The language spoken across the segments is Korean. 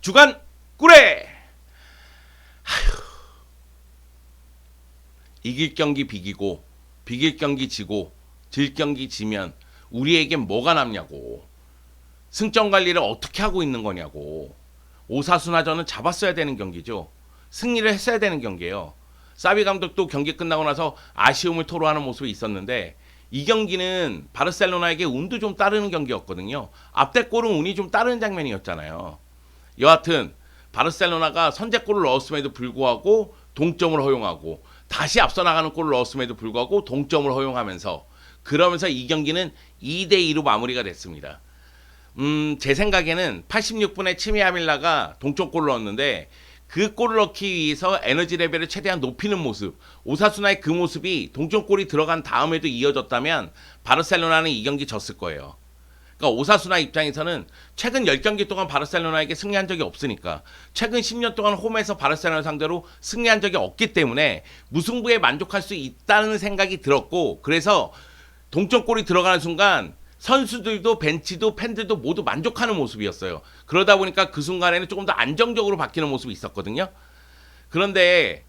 주간 아휴. 이길 경기 비기고 비길 경기 지고 질 경기 지면 우리에겐 뭐가 남냐고. 승점 관리를 어떻게 하고 있는 거냐고. 오사수나전은 잡았어야 되는 경기죠. 승리를 했어야 되는 경기예요. 사비 감독도 경기 끝나고 나서 아쉬움을 토로하는 모습이 있었는데 이 경기는 바르셀로나에게 운도 좀 따르는 경기였거든요. 앞대 골은 운이 좀 따르는 장면이었잖아요. 여하튼 바르셀로나가 선제골을 넣었음에도 불구하고 동점을 허용하고 다시 앞서 나가는 골을 넣었음에도 불구하고 동점을 허용하면서 그러면서 이 경기는 2대 2로 마무리가 됐습니다. 음, 제 생각에는 86분에 치미 아밀라가 동점골을 넣었는데 그 골을 넣기 위해서 에너지 레벨을 최대한 높이는 모습, 오사수나의 그 모습이 동점골이 들어간 다음에도 이어졌다면 바르셀로나는 이 경기 졌을 거예요. 그러니까 오사수나 입장에서는 최근 10경기 동안 바르셀로나에게 승리한 적이 없으니까 최근 10년 동안 홈에서 바르셀로나 상대로 승리한 적이 없기 때문에 무승부에 만족할 수 있다는 생각이 들었고 그래서 동점골이 들어가는 순간 선수들도 벤치도 팬들도 모두 만족하는 모습이었어요. 그러다 보니까 그 순간에는 조금 더 안정적으로 바뀌는 모습이 있었거든요. 그런데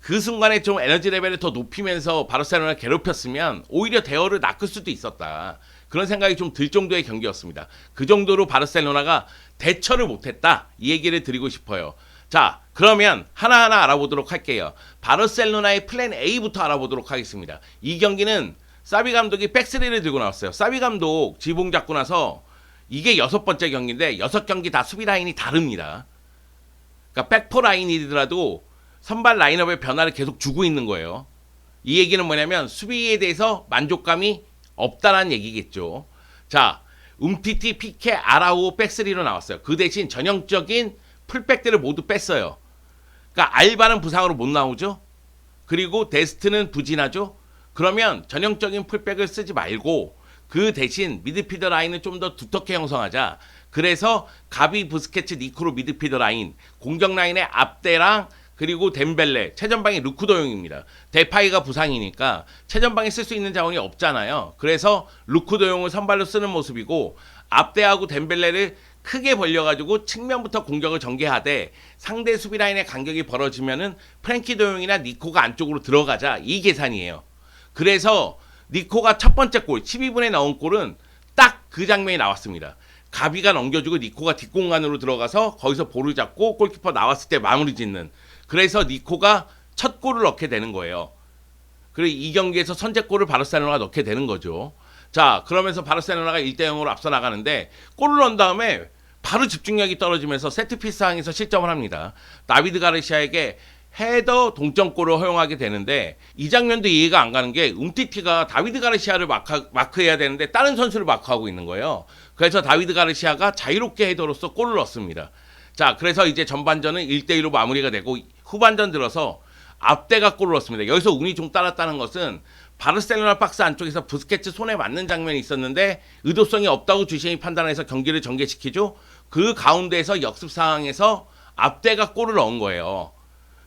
그 순간에 좀 에너지 레벨을 더 높이면서 바르셀로나를 괴롭혔으면 오히려 대어를 낚을 수도 있었다. 그런 생각이 좀 들 정도의 경기였습니다. 그 정도로 바르셀로나가 대처를 못했다. 이 얘기를 드리고 싶어요. 자, 그러면 하나하나 알아보도록 할게요. 바르셀로나의 플랜 A부터 알아보도록 하겠습니다. 이 경기는 사비 감독이 백스리를 들고 나왔어요. 사비 감독 지붕 잡고 나서 이게 여섯 번째 경기인데 여섯 경기 다 수비 라인이 다릅니다. 그러니까 백포 라인이더라도 선발 라인업의 변화를 계속 주고 있는 거예요. 이 얘기는 뭐냐면 수비에 대해서 만족감이 없다라는 얘기겠죠. 자, 움티티, 피케, 아라우 백스리로 나왔어요. 그 대신 전형적인 풀백들을 모두 뺐어요. 그러니까 알바는 부상으로 못 나오죠. 그리고 데스트는 부진하죠. 그러면 전형적인 풀백을 쓰지 말고 그 대신 미드피더 라인을 좀 더 두텁게 형성하자. 그래서 가비, 부스케츠, 니코로 미드피더 라인, 공격 라인의 앞대랑 그리고 덴벨레, 최전방이 루크도용입니다. 데파이가 부상이니까 최전방에 쓸 수 있는 자원이 없잖아요. 그래서 루크도용을 선발로 쓰는 모습이고 앞대하고 덴벨레를 크게 벌려가지고 측면부터 공격을 전개하되 상대 수비 라인의 간격이 벌어지면은 프랭키 도용이나 니코가 안쪽으로 들어가자 이 계산이에요. 그래서 니코가 첫 번째 골 12분에 넣은 골은 딱 그 장면이 나왔습니다. 가비가 넘겨주고 니코가 뒷공간으로 들어가서 거기서 볼을 잡고 골키퍼 나왔을 때 마무리 짓는 그래서 니코가 첫 골을 넣게 되는 거예요. 그리고 이 경기에서 선제골을 바르셀로나가 넣게 되는 거죠. 자, 그러면서 바르셀로나가 1대 0으로 앞서 나가는데 골을 넣은 다음에 바로 집중력이 떨어지면서 세트피스 상황에서 실점을 합니다. 다비드 가르시아에게 헤더 동점골을 허용하게 되는데 이 장면도 이해가 안 가는 게 움티티가 다비드 가르시아를 마크, 마크 해야 되는데 다른 선수를 마크하고 있는 거예요. 그래서 다비드 가르시아가 자유롭게 헤더로서 골을 넣습니다. 자, 그래서 이제 전반전은 1대1로 마무리가 되고 후반전 들어서 앞대가 골을 넣었습니다. 여기서 운이 좀 따랐다는 것은 바르셀로나 박스 안쪽에서 부스케츠 손에 맞는 장면이 있었는데 의도성이 없다고 주심이 판단해서 경기를 전개시키죠. 그 가운데에서 역습 상황에서 앞대가 골을 넣은 거예요.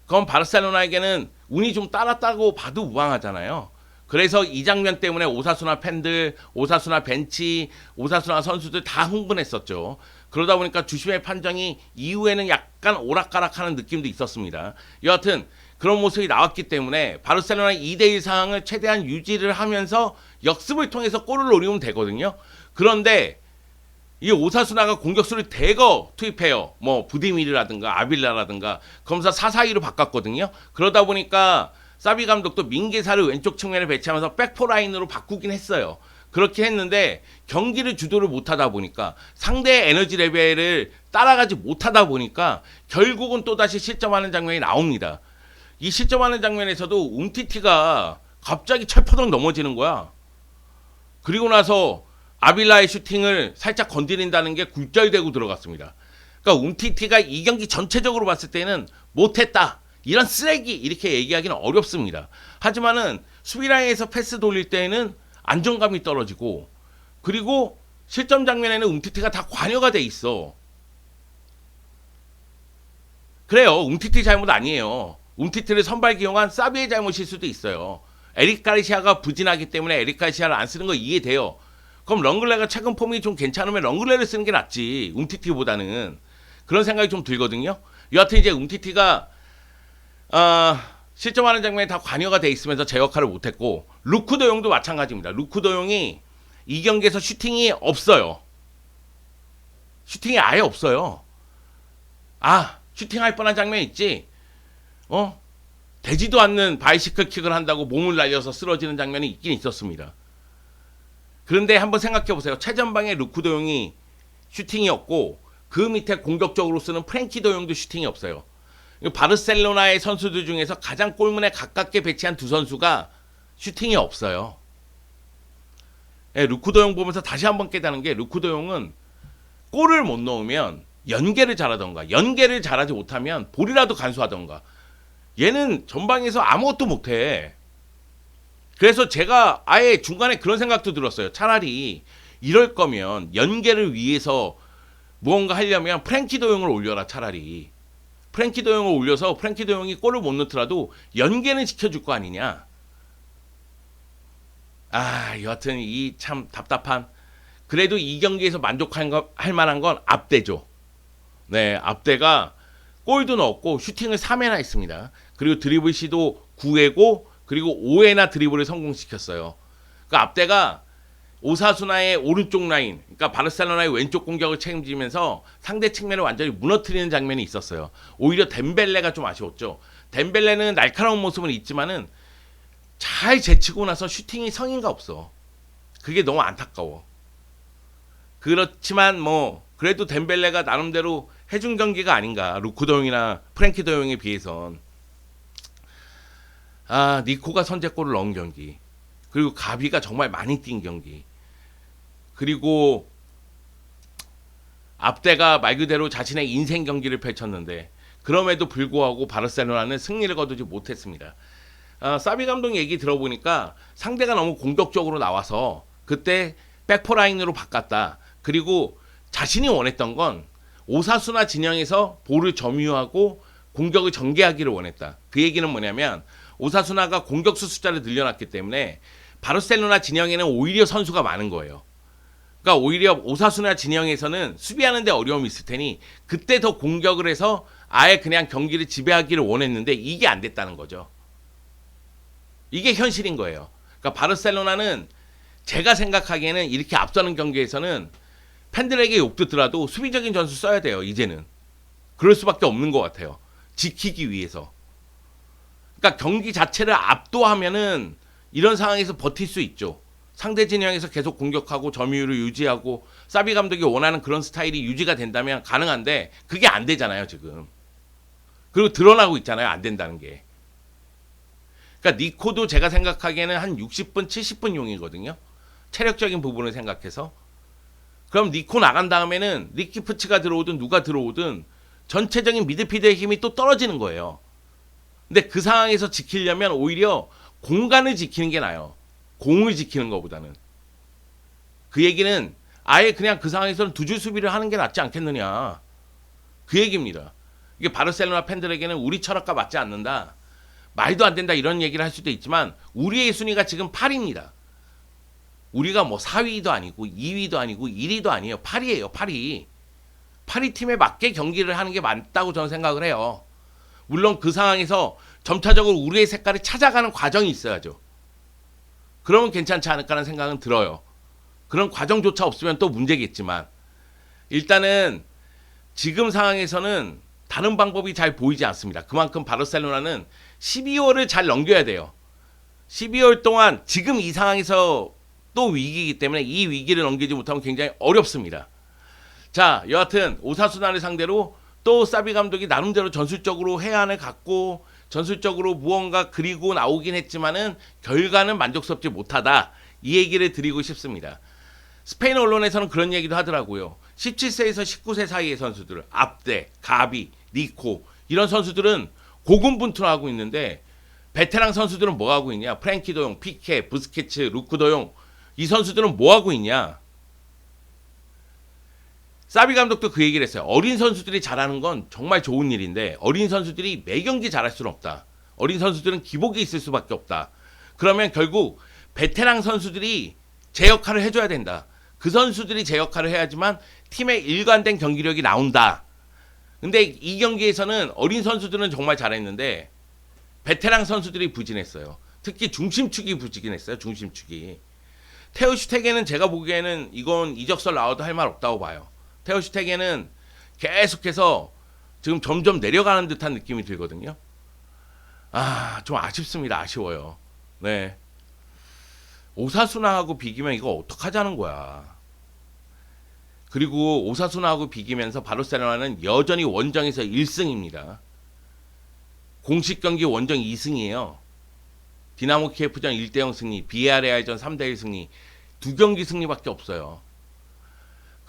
그럼 바르셀로나에게는 운이 좀 따랐다고 봐도 무방하잖아요. 그래서 이 장면 때문에 오사수나 팬들, 오사수나 벤치, 오사수나 선수들 다 흥분했었죠. 그러다 보니까 주심의 판정이 이후에는 약간 오락가락하는 느낌도 있었습니다. 여하튼 그런 모습이 나왔기 때문에 바르셀로나 2대1 상황을 최대한 유지를 하면서 역습을 통해서 골을 노리면 되거든요. 그런데 이 오사수나가 공격수를 대거 투입해요. 뭐 부디미르라든가 아빌라라든가 그러면서 4-4-2로 바꿨거든요. 그러다 보니까 사비 감독도 민게사를 왼쪽 측면에 배치하면서 백포 라인으로 바꾸긴 했어요. 그렇게 했는데 경기를 주도를 못하다 보니까 상대의 에너지 레벨을 따라가지 못하다 보니까 결국은 또다시 실점하는 장면이 나옵니다. 이 실점하는 장면에서도 움티티가 갑자기 철퍼덕 넘어지는 거야. 그리고 나서 아빌라의 슈팅을 살짝 건드린다는 게 굴절되고 들어갔습니다. 그러니까 움티티가 이 경기 전체적으로 봤을 때는 못했다. 이런 쓰레기 이렇게 얘기하기는 어렵습니다. 하지만은 수비라인에서 패스 돌릴 때에는 안정감이 떨어지고 그리고 실점 장면에는 움티티가 다 관여가 돼 있어. 그래요. 움티티 잘못 아니에요. 움티티를 선발 기용한 사비의 잘못일 수도 있어요. 에릭 가르시아가 부진하기 때문에 에릭 가르시아를 안 쓰는 거 이해돼요. 그럼 렁글레가 최근 폼이 좀 괜찮으면 렁글레를 쓰는 게 낫지. 움티티보다는. 그런 생각이 좀 들거든요. 여하튼 이제 um티티가 아, 실점하는 장면에 다 관여가 돼 있으면서 제 역할을 못했고 루크 도용도 마찬가지입니다. 루크 도용이 이 경기에서 슈팅이 없어요. 슈팅이 아예 없어요. 아 슈팅할 뻔한 장면 있지. 어 되지도 않는 바이시클 킥을 한다고 몸을 날려서 쓰러지는 장면이 있긴 있었습니다. 그런데 한번 생각해 보세요. 최전방에 루크 도용이 슈팅이 없고 그 밑에 공격적으로 쓰는 프랭키 도용도 슈팅이 없어요. 이 바르셀로나의 선수들 중에서 가장 골문에 가깝게 배치한 두 선수가 슈팅이 없어요. 예, 루크 도용 보면서 다시 한번 깨닫는 게 루크 도용은 골을 못 넣으면 연계를 잘하던가 연계를 잘하지 못하면 볼이라도 간수하던가 얘는 전방에서 아무것도 못해. 그래서 제가 아예 중간에 그런 생각도 들었어요. 차라리 이럴 거면 연계를 위해서 무언가 하려면 프랭키 도용을 올려라 차라리. 프랭키 도용을 올려서 프랭키 도용이 골을 못 넣더라도 연계는 시켜줄 거 아니냐. 아 여하튼 이 참 답답한 그래도 이 경기에서 만족할 거- 할 만한 건 앞대죠. 네 앞대가 골도 넣었고 슈팅을 3회나 했습니다. 그리고 드리블 시도 9회고 그리고 5회나 드리블을 성공시켰어요. 그 앞대가 오사수나의 오른쪽 라인, 그러니까 바르셀로나의 왼쪽 공격을 책임지면서 상대 측면을 완전히 무너뜨리는 장면이 있었어요. 오히려 덴벨레가 좀 아쉬웠죠. 덴벨레는 날카로운 모습은 있지만은 잘 제치고 나서 슈팅이 성의가 없어. 그게 너무 안타까워. 그렇지만 뭐 그래도 덴벨레가 나름대로 해준 경기가 아닌가. 루크 도용이나 프랭키 도용에 비해선. 아 니코가 선제골을 넣은 경기. 그리고 가비가 정말 많이 뛴 경기. 그리고 앞대가 말 그대로 자신의 인생 경기를 펼쳤는데 그럼에도 불구하고 바르셀로나는 승리를 거두지 못했습니다. 아, 사비 감독 얘기 들어보니까 상대가 너무 공격적으로 나와서 그때 백포 라인으로 바꿨다. 그리고 자신이 원했던 건 오사수나 진영에서 볼을 점유하고 공격을 전개하기를 원했다. 그 얘기는 뭐냐면 오사수나가 공격수 숫자를 늘려놨기 때문에 바르셀로나 진영에는 오히려 선수가 많은 거예요. 그러니까 오히려 오사수나 진영에서는 수비하는데 어려움이 있을 테니 그때 더 공격을 해서 아예 그냥 경기를 지배하기를 원했는데 이게 안 됐다는 거죠. 이게 현실인 거예요. 그러니까 바르셀로나는 제가 생각하기에는 이렇게 앞서는 경기에서는 팬들에게 욕 듣더라도 수비적인 전술 써야 돼요. 이제는 그럴 수밖에 없는 것 같아요. 지키기 위해서. 그러니까 경기 자체를 압도하면은 이런 상황에서 버틸 수 있죠. 상대 진영에서 계속 공격하고 점유율을 유지하고 사비 감독이 원하는 그런 스타일이 유지가 된다면 가능한데 그게 안 되잖아요 지금. 그리고 드러나고 있잖아요 안 된다는 게. 그러니까 니코도 제가 생각하기에는 한 60분 70분 용이거든요. 체력적인 부분을 생각해서. 그럼 니코 나간 다음에는 리키프츠가 들어오든 누가 들어오든 전체적인 미드필드의 힘이 또 떨어지는 거예요. 근데 그 상황에서 지키려면 오히려 공간을 지키는 게 나아요. 공을 지키는 것보다는. 그 얘기는 아예 그냥 그 상황에서는 두 줄 수비를 하는 게 낫지 않겠느냐. 그 얘기입니다. 이게 바르셀로나 팬들에게는 우리 철학과 맞지 않는다. 말도 안 된다 이런 얘기를 할 수도 있지만 우리의 순위가 지금 8위입니다. 우리가 뭐 4위도 아니고 2위도 아니고 1위도 아니에요. 8위예요. 8위. 8위 팀에 맞게 경기를 하는 게 맞다고 저는 생각을 해요. 물론 그 상황에서 점차적으로 우리의 색깔을 찾아가는 과정이 있어야죠. 그러면 괜찮지 않을까라는 생각은 들어요. 그런 과정조차 없으면 또 문제겠지만 일단은 지금 상황에서는 다른 방법이 잘 보이지 않습니다. 그만큼 바르셀로나는 12월을 잘 넘겨야 돼요. 12월 동안 지금 이 상황에서 또 위기이기 때문에 이 위기를 넘기지 못하면 굉장히 어렵습니다. 자, 여하튼 오사수나를 상대로 또 사비 감독이 나름대로 전술적으로 해안을 갖고 전술적으로 무언가 그리고 나오긴 했지만은 결과는 만족스럽지 못하다. 이 얘기를 드리고 싶습니다. 스페인 언론에서는 그런 얘기도 하더라고요. 17세에서 19세 사이의 선수들, 압대, 가비, 니코 이런 선수들은 고군분투하고 있는데 베테랑 선수들은 뭐 하고 있냐? 프랭키 도용, 피케, 부스케츠, 루크 도용 이 선수들은 뭐 하고 있냐? 사비 감독도 그 얘기를 했어요. 어린 선수들이 잘하는 건 정말 좋은 일인데 어린 선수들이 매 경기 잘할 수는 없다. 어린 선수들은 기복이 있을 수밖에 없다. 그러면 결국 베테랑 선수들이 제 역할을 해줘야 된다. 그 선수들이 제 역할을 해야지만 팀의 일관된 경기력이 나온다. 근데 이 경기에서는 어린 선수들은 정말 잘했는데 베테랑 선수들이 부진했어요. 특히 중심축이 부진했어요. 중심축이. 테오 슈테게는 제가 보기에는 이건 이적설 나와도 할 말 없다고 봐요. 테오 슈테게는 계속해서 지금 점점 내려가는 듯한 느낌이 들거든요. 아, 좀 아쉽습니다. 아쉬워요. 네. 오사수나하고 비기면 이거 어떡하자는 거야. 그리고 오사수나하고 비기면서 바르셀로나는 여전히 원정에서 1승입니다. 공식 경기 원정 2승이에요. 디나모 키예프전 1대0 승리, 비아레알전 3대1 승리, 두 경기 승리밖에 없어요.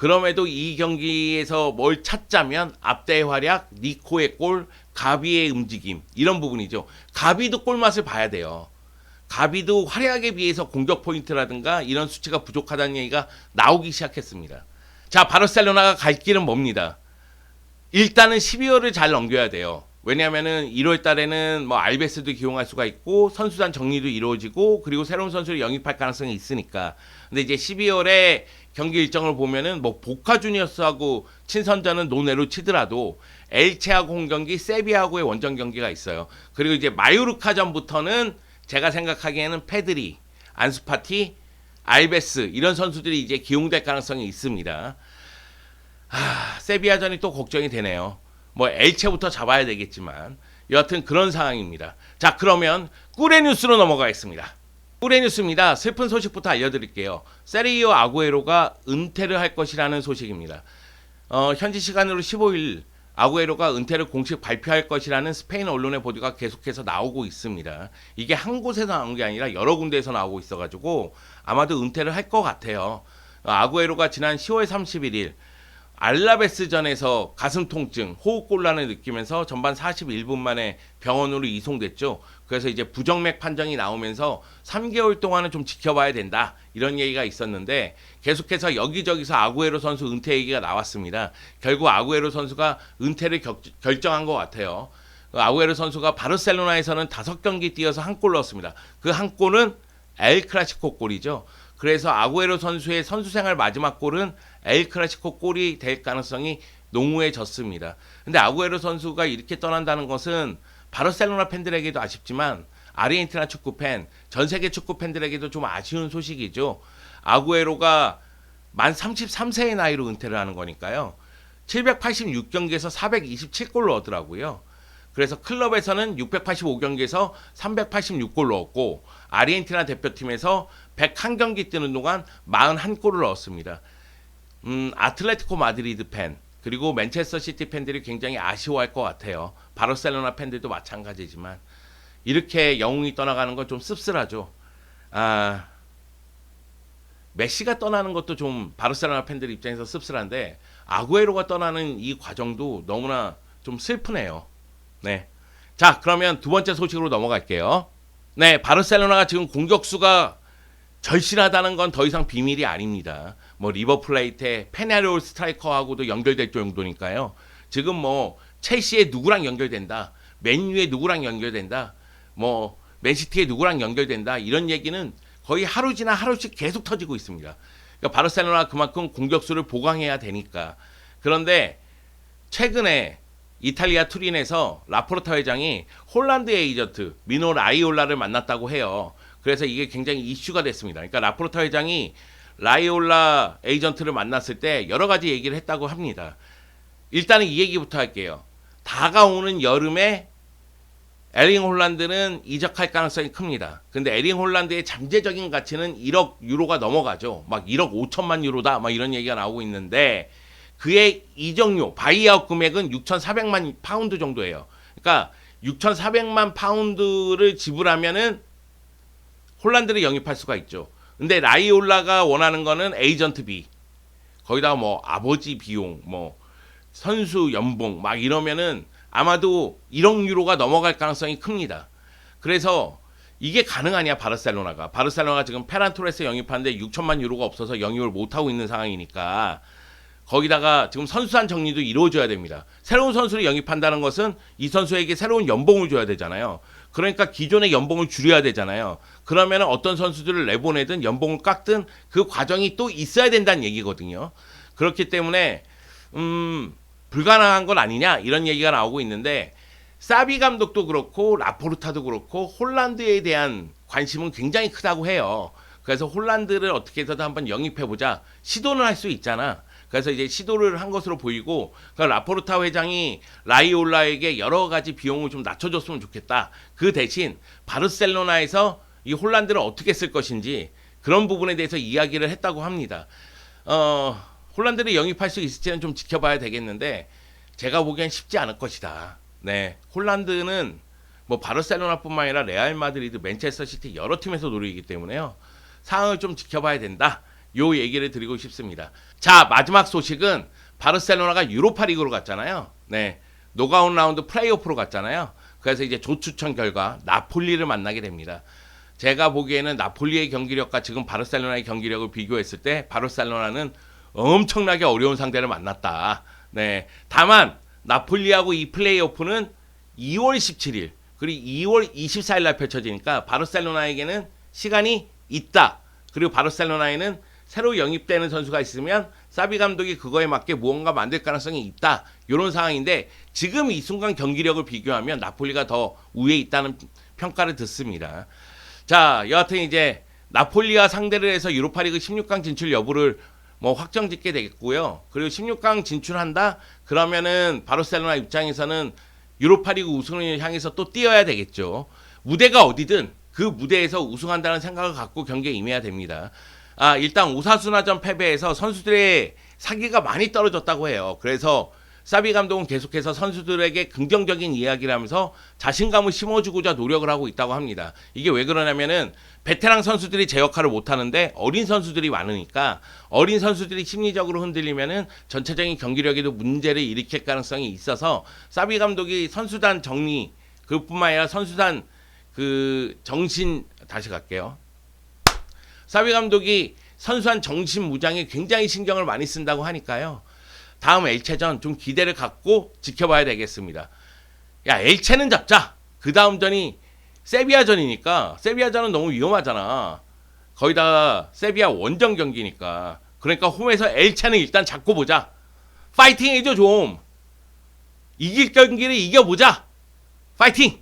그럼에도 이 경기에서 뭘 찾자면 앞대의 활약, 니코의 골, 가비의 움직임 이런 부분이죠. 가비도 골맛을 봐야 돼요. 가비도 활약에 비해서 공격 포인트라든가 이런 수치가 부족하다는 얘기가 나오기 시작했습니다. 자, 바르셀로나가 갈 길은 뭡니다. 일단은 12월을 잘 넘겨야 돼요. 왜냐하면은 1월 달에는 뭐 알베스도 기용할 수가 있고 선수단 정리도 이루어지고 그리고 새로운 선수를 영입할 가능성이 있으니까. 근데 이제 12월에 경기 일정을 보면은 뭐 보카 주니어스하고 친선전은 논외로 치더라도 엘체하고 홈 경기, 세비하고의 원정 경기가 있어요. 그리고 이제 마요르카전부터는 제가 생각하기에는 페드리, 안수파티, 알베스 이런 선수들이 이제 기용될 가능성이 있습니다. 아, 세비야전이 또 걱정이 되네요. 뭐 엘체부터 잡아야 되겠지만 여하튼 그런 상황입니다. 자 그러면 꿀의 뉴스로 넘어가겠습니다. 꿀의 뉴스입니다. 슬픈 소식부터 알려드릴게요. 세리오 아구에로가 은퇴를 할 것이라는 소식입니다. 어, 현지 시간으로 15일 아구에로가 은퇴를 공식 발표할 것이라는 스페인 언론의 보도가 계속해서 나오고 있습니다. 이게 한 곳에서 나온 게 아니라 여러 군데에서 나오고 있어가지고 아마도 은퇴를 할 것 같아요. 어, 아구에로가 지난 10월 31일 알라베스전에서 가슴 통증, 호흡 곤란을 느끼면서 전반 41분 만에 병원으로 이송됐죠. 그래서 이제 부정맥 판정이 나오면서 3개월 동안은 좀 지켜봐야 된다. 이런 얘기가 있었는데 계속해서 여기저기서 아구에로 선수 은퇴 얘기가 나왔습니다. 결국 아구에로 선수가 은퇴를 격- 결정한 것 같아요. 그 아구에로 선수가 바르셀로나에서는 다섯 경기 뛰어서 한 골 넣었습니다. 그 한 골은 엘 클라시코 골이죠. 그래서 아구에로 선수의 선수 생활 마지막 골은 엘 클라시코 골이 될 가능성이 농후해졌습니다. 근데 아구에로 선수가 이렇게 떠난다는 것은 바르셀로나 팬들에게도 아쉽지만 아르헨티나 축구 팬, 전 세계 축구 팬들에게도 좀 아쉬운 소식이죠. 아구에로가 만 33세의 나이로 은퇴를 하는 거니까요. 786경기에서 427골 넣었더라고요. 그래서 클럽에서는 685경기에서 386골 넣었고 아르헨티나 대표팀에서 101경기 뛰는 동안 41골을 넣었습니다. 음, 아틀레티코 마드리드 팬 그리고 맨체스터 시티 팬들이 굉장히 아쉬워할 것 같아요. 바르셀로나 팬들도 마찬가지지만 이렇게 영웅이 떠나가는 건 좀 씁쓸하죠. 아, 메시가 떠나는 것도 좀 바르셀로나 팬들 입장에서 씁쓸한데 아구에로가 떠나는 이 과정도 너무나 좀 슬프네요. 네. 자, 그러면 두 번째 소식으로 넘어갈게요. 네, 바르셀로나가 지금 공격수가 절실하다는 건 더 이상 비밀이 아닙니다. 뭐 리버플레이트의 페나리올 스트라이커하고도 연결될 정도니까요. 지금 뭐 첼시의 누구랑 연결된다. 맨유의 누구랑 연결된다. 뭐 맨시티의 누구랑 연결된다. 이런 얘기는 거의 하루 지나 하루씩 계속 터지고 있습니다. 그러니까 바르셀로나 그만큼 공격수를 보강해야 되니까. 그런데 최근에 이탈리아 투린에서 라포르타 회장이 홀란드 에이전트 미노 라이올라를 만났다고 해요. 그래서 이게 굉장히 이슈가 됐습니다. 그러니까 라포르타 회장이 라이올라 에이전트를 만났을 때 여러 가지 얘기를 했다고 합니다. 일단은 이 얘기부터 할게요. 다가오는 여름에 에링 홀란드는 이적할 가능성이 큽니다. 근데 에링 홀란드의 잠재적인 가치는 1억 유로가 넘어가죠. 막 1억 5천만 유로다. 막 이런 얘기가 나오고 있는데 그의 이적료 바이아웃 금액은 6,400만 파운드 정도예요. 그러니까 6,400만 파운드를 지불하면은 홀란드를 영입할 수가 있죠. 근데 라이올라가 원하는 거는 에이전트 비. 거기다가 뭐 아버지 비용, 뭐 선수 연봉 막 이러면은 아마도 1억 유로가 넘어갈 가능성이 큽니다. 그래서 이게 가능하냐 바르셀로나가 바르셀로나가 지금 페란 토레스 영입하는데 6천만 유로가 없어서 영입을 못 하고 있는 상황이니까 거기다가 지금 선수단 정리도 이루어져야 됩니다. 새로운 선수를 영입한다는 것은 이 선수에게 새로운 연봉을 줘야 되잖아요. 그러니까 기존의 연봉을 줄여야 되잖아요. 그러면 어떤 선수들을 내보내든 연봉을 깎든 그 과정이 또 있어야 된다는 얘기거든요. 그렇기 때문에 음 불가능한 건 아니냐 이런 얘기가 나오고 있는데 사비 감독도 그렇고 라포르타도 그렇고 홀란드에 대한 관심은 굉장히 크다고 해요. 그래서 홀란드를 어떻게 해서든 한번 영입해 보자 시도는 할 수 있잖아. 그래서 이제 시도를 한 것으로 보이고 그 라포르타 회장이 라이올라에게 여러 가지 비용을 좀 낮춰줬으면 좋겠다. 그 대신 바르셀로나에서 이 홀란드를 어떻게 쓸 것인지 그런 부분에 대해서 이야기를 했다고 합니다. 어, 홀란드를 영입할 수 있을지는 좀 지켜봐야 되겠는데 제가 보기엔 쉽지 않을 것이다. 네, 홀란드는 뭐 바르셀로나뿐만 아니라 레알 마드리드, 맨체스터 시티 여러 팀에서 노리기 때문에요. 상황을 좀 지켜봐야 된다. 요 얘기를 드리고 싶습니다. 자, 마지막 소식은 바르셀로나가 유로파 리그로 갔잖아요. 네. 노가웃 라운드 플레이오프로 갔잖아요. 그래서 이제 조추천 결과 나폴리를 만나게 됩니다. 제가 보기에는 나폴리의 경기력과 지금 바르셀로나의 경기력을 비교했을 때 바르셀로나는 엄청나게 어려운 상대를 만났다. 네. 다만 나폴리하고 이 플레이오프는 2월 17일 그리고 2월 24일 날 펼쳐지니까 바르셀로나에게는 시간이 있다. 그리고 바르셀로나에는 새로 영입되는 선수가 있으면 사비 감독이 그거에 맞게 무언가 만들 가능성이 있다. 이런 상황인데 지금 이 순간 경기력을 비교하면 나폴리가 더 우위에 있다는 평가를 듣습니다. 자, 여하튼 이제 나폴리와 상대를 해서 유로파리그 16강 진출 여부를 뭐 확정 짓게 되겠고요. 그리고 16강 진출한다? 그러면은 바르셀로나 입장에서는 유로파리그 우승을 향해서 또 뛰어야 되겠죠. 무대가 어디든 그 무대에서 우승한다는 생각을 갖고 경기에 임해야 됩니다. 아, 일단 오사수나전 패배에서 선수들의 사기가 많이 떨어졌다고 해요. 그래서 사비 감독은 계속해서 선수들에게 긍정적인 이야기를 하면서 자신감을 심어주고자 노력을 하고 있다고 합니다. 이게 왜 그러냐면은 베테랑 선수들이 제 역할을 못 하는데 어린 선수들이 많으니까 어린 선수들이 심리적으로 흔들리면은 전체적인 경기력에도 문제를 일으킬 가능성이 있어서 사비 감독이 선수단 정리 그뿐만 아니라 선수단 그 정신 다시 갈게요. 사비 감독이 선수한 정신 무장에 굉장히 신경을 많이 쓴다고 하니까요. 다음 엘체전 좀 기대를 갖고 지켜봐야 되겠습니다. 야 엘체는 잡자. 그 다음 전이 세비야전이니까 세비야전은 너무 위험하잖아. 거의 다 세비야 원정 경기니까. 그러니까 홈에서 엘체는 일단 잡고 보자. 파이팅 해줘 좀. 이길 경기를 이겨보자. 파이팅!